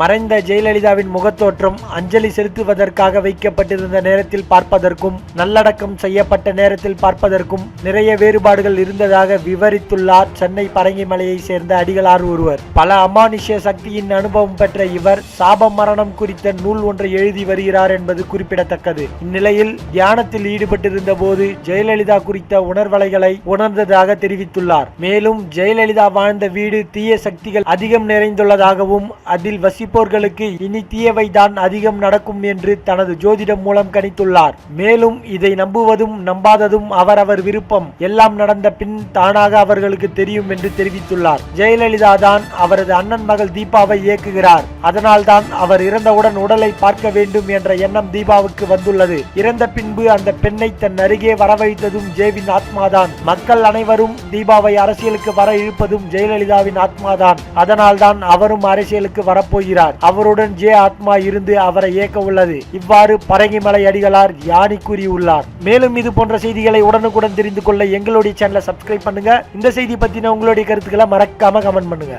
மறைந்த ஜெயலலிதாவின் முகத்தோற்றம் அஞ்சலி செலுத்துவதற்காக வைக்கப்பட்டிருந்த நேரத்தில் பார்ப்பதற்கும் நல்லடக்கம் செய்யப்பட்ட நேரத்தில் பார்ப்பதற்கும் நிறைய வேறுபாடுகள் இருந்ததாக விவரித்துள்ளார் சென்னை பரங்கிமலையை சேர்ந்த அடிகளார் ஒருவர். பல அமானுஷ்ய சக்தியின் அனுபவம் பெற்ற இவர் சாப மரணம் குறித்த நூல் ஒன்றை எழுதி வருகிறார் என்பது குறிப்பிடத்தக்கது. இந்நிலையில் தியானத்தில் ஈடுபட்டிருந்த போது ஜெயலலிதா குறித்த உணர்வலைகளை உணர்ந்ததாக தெரிவித்துள்ளார். மேலும் ஜெயலலிதா வாழ்ந்த வீடு தீய சக்திகள் அதிகம் நிறைந்துள்ளதாகவும் அதில் போர்களுக்கு இனி தீயவைதான் அதிகம் நடக்கும் என்று தனது ஜோதிடம் மூலம் கணித்துள்ளார். மேலும் இதை நம்புவதும் நம்பாததும் அவரவர் விருப்பம். எல்லாம் நடந்த பின் தானாக அவர்களுக்கு தெரியும் என்று தெரிவித்துள்ளார். ஜெயலலிதா தான் அவரது அண்ணன் மகள் தீபாவை இயக்குகிறார். அதனால்தான் அவர் இறந்தவுடன் உடலை பார்க்க வேண்டும் என்ற எண்ணம் தீபாவுக்கு வந்துள்ளது. இறந்த பின்பு அந்த பெண்ணை தன் அருகே வரவழைத்ததும் ஜேவின் ஆத்மாதான். மக்கள் அனைவரும் தீபாவை அரசியலுக்கு வர இழுப்பதும் ஜெயலலிதாவின் ஆத்மாதான். அதனால்தான் அவரும் அரசியலுக்கு வரப்போகிறார் அவருடன் ஜே ஆத்மா இருந்து அவரை இயக்க உள்ளது. இவ்வாறு பரங்கிமலை அடிகளார் யானி கூறியுள்ளார். மேலும் இது போன்ற செய்திகளை உடனுக்குடன் தெரிந்து கொள்ள எங்களுடைய சேனலை சப்ஸ்கிரைப் பண்ணுங்க. இந்த செய்தி பத்தின உங்களுடைய கருத்துக்களை மறக்காம கமெண்ட் பண்ணுங்க.